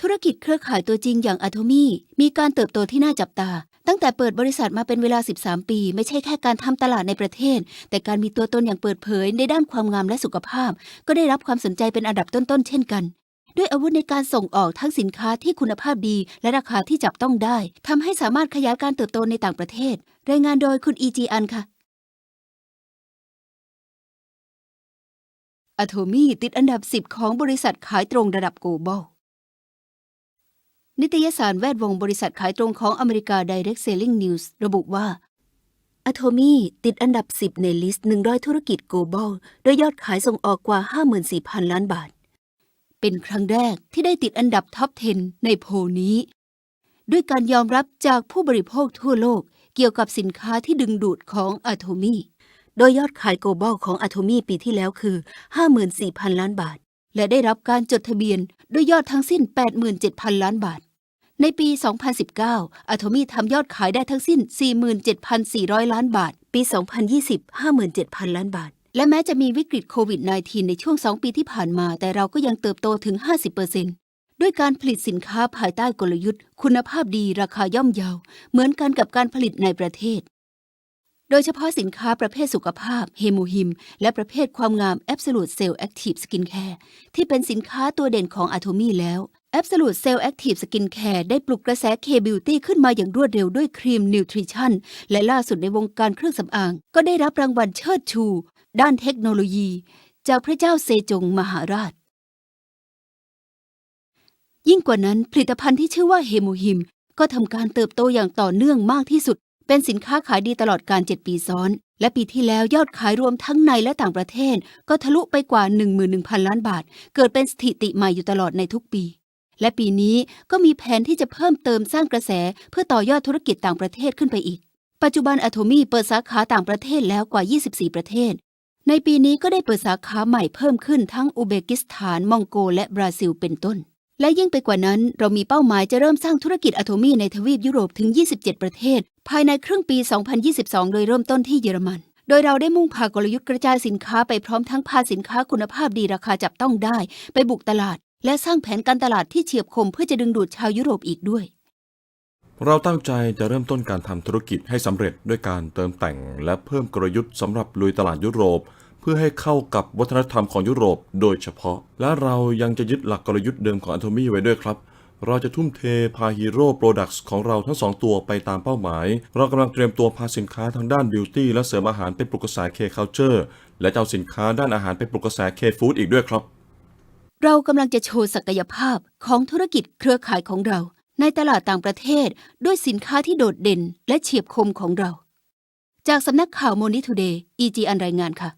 ธุรกิจเครือข่ายตัวจริงอย่างอะโทมี่มีการเติบโตที่น่าจับตา ตั้งแต่เปิดบริษัทมาเป็นเวลา 13 ปี ไม่ใช่แค่การทำตลาดในประเทศ แต่การมีตัวตนอย่างเปิดเผยในด้านความงามและสุขภาพ ก็ได้รับความสนใจเป็นอันดับต้นๆเช่นกัน ด้วยอาวุธในการส่งออกทั้งสินค้าที่คุณภาพดี และราคาที่จับต้องได้ทำให้สามารถขยายการเติบโตในต่างประเทศ รายงานโดยคุณอีจีอันค่ะอะโทมี่ติดอันดับ 10 ของบริษัทขายตรงระดับโกลบอล นิตยสารแวดวงบริษัทขายตรงของอเมริกา Direct Selling News ระบุว่า a t o m y ติดอันดับ 10 ในลิสต์ 100 ธุรกิจ global โดยยอดขายส่งออกกว่า 54,000 ล้านบาท เป็นครั้งแรกที่ได้ติดอันดับท็อป 10 ในโพลนี้ ด้วยการยอมรับจากผู้บริโภคทั่วโลกเกี่ยวกับสินค้าที่ดึงดูดของ a t o m y โดยยอดขาย global ของ a t o m y ปีที่แล้วคือ 54,000 ล้านบาท และได้รับการจดทะเบียนด้วยยอดทั้งสิ้น 87,000 ล้านบาท ในปี 2019 a t o m y ทำยอดขายได้ทั้งสิ้น 47,400 ล้านบาท ปี 2020 57,000 ล้านบาท และแม้จะมีวิกฤตโควิด -19 ในช่วง 2 ปีที่ผ่านมา แต่เราก็ยังเติบโตถึง 50%ด้วยการผลิตสินค้าภายใต้กลยุทธ์ คุณภาพดีราคาย่อมเยา เหมือนกันกับการผลิตในประเทศ โดยเฉพาะสินค้าประเภทสุขภาพเฮโมฮิม และประเภทความงาม Absolute Cell Active Skin Care ที่เป็นสินค้าตัวเด่นของ a t o m y แล้ว Absolute Cell Active Skin Care ได้ปลุกกระแส K-Beauty ขึ้นมาอย่างรวดเร็วด้วยครีม Nutrition และล่าสุดในวงการเครื่องสำอาง ก็ได้รับรางวัลเชิดชู ด้านเทคโนโลยี จากพระเจ้าเซจงมหาราช ยิ่งกว่านั้นผลิตภัณฑ์ที่ชื่อว่าเฮโมฮิม ก็ทำการเติบโตอย่างต่อเนื่องมากที่สุด เป็นสินค้าขายดีตลอดการ 7 ปีซ้อน และปีที่แล้วยอดขายรวมทั้งในและต่างประเทศ ก็ทะลุไปกว่า 11,000 ล้านบาท เกิดเป็นสถิติใหม่อยู่ตลอดในทุกปี และปีนี้ก็มีแผนที่จะเพิ่มเติมสร้างกระแสเพื่อต่อยอดธุรกิจต่างประเทศขึ้นไปอีก ปัจจุบันอะโทมี่เปิดสาขาต่างประเทศแล้วกว่า 24 ประเทศ ในปีนี้ก็ได้เปิดสาขาใหม่เพิ่มขึ้นทั้งอุเบกิสถาน มองโกและบราซิลเป็นต้น และยิ่งไปกว่านั้นเรามีเป้าหมายจะเริ่มสร้างธุรกิจอะโทมี่ในทวีปยุโรปถึง 27 ประเทศ ภายในครึ่งปี 2022 โดยเริ่มต้นที่เยอรมันโดยเราได้มุ่งพากลยุทธ์กระจายสินค้าไปพร้อมทั้งพาสินค้าคุณภาพดีราคาจับต้องได้ ไปบุกตลาด และสร้างแผนการตลาดที่เฉียบคมเพื่อจะดึงดูดชาวยุโรปอีกด้วย เราตั้งใจจะเริ่มต้นการทำธุรกิจให้สำเร็จด้วยการเติมแต่ง และเพิ่มกลยุทธ์สำหรับลุยตลาดยุโรป เพื่อให้เข้ากับวัฒนธรรมของยุโรป โดยเฉพาะ และเรายังจะยึดหลักกลยุทธ์เดิมของ a t o m y ไว้ด้วยครับเราจะทุ่มเทพาฮีโร่โปรดักต์ของเราทั้งสองตัวไปตามเป้าหมาย เรากำลังเตรียมตัวพาสินค้าทางด้านบิวตี้และเสริมอาหารไปปลุกกระแส K-Culture และเจะเอาสินค้าด้านอาหารไปปลุกกระแส K-Food อีกด้วยครับ เรากำลังจะโชว์ศักยภาพของธุรกิจเครือข่ายของเรา ในตลาดต่างประเทศด้วยสินค้าที่โดดเด่นและเฉียบคมของเรา จากสำนักข่าวโมนิทูเดย์อีจีอันรายงานค่ะ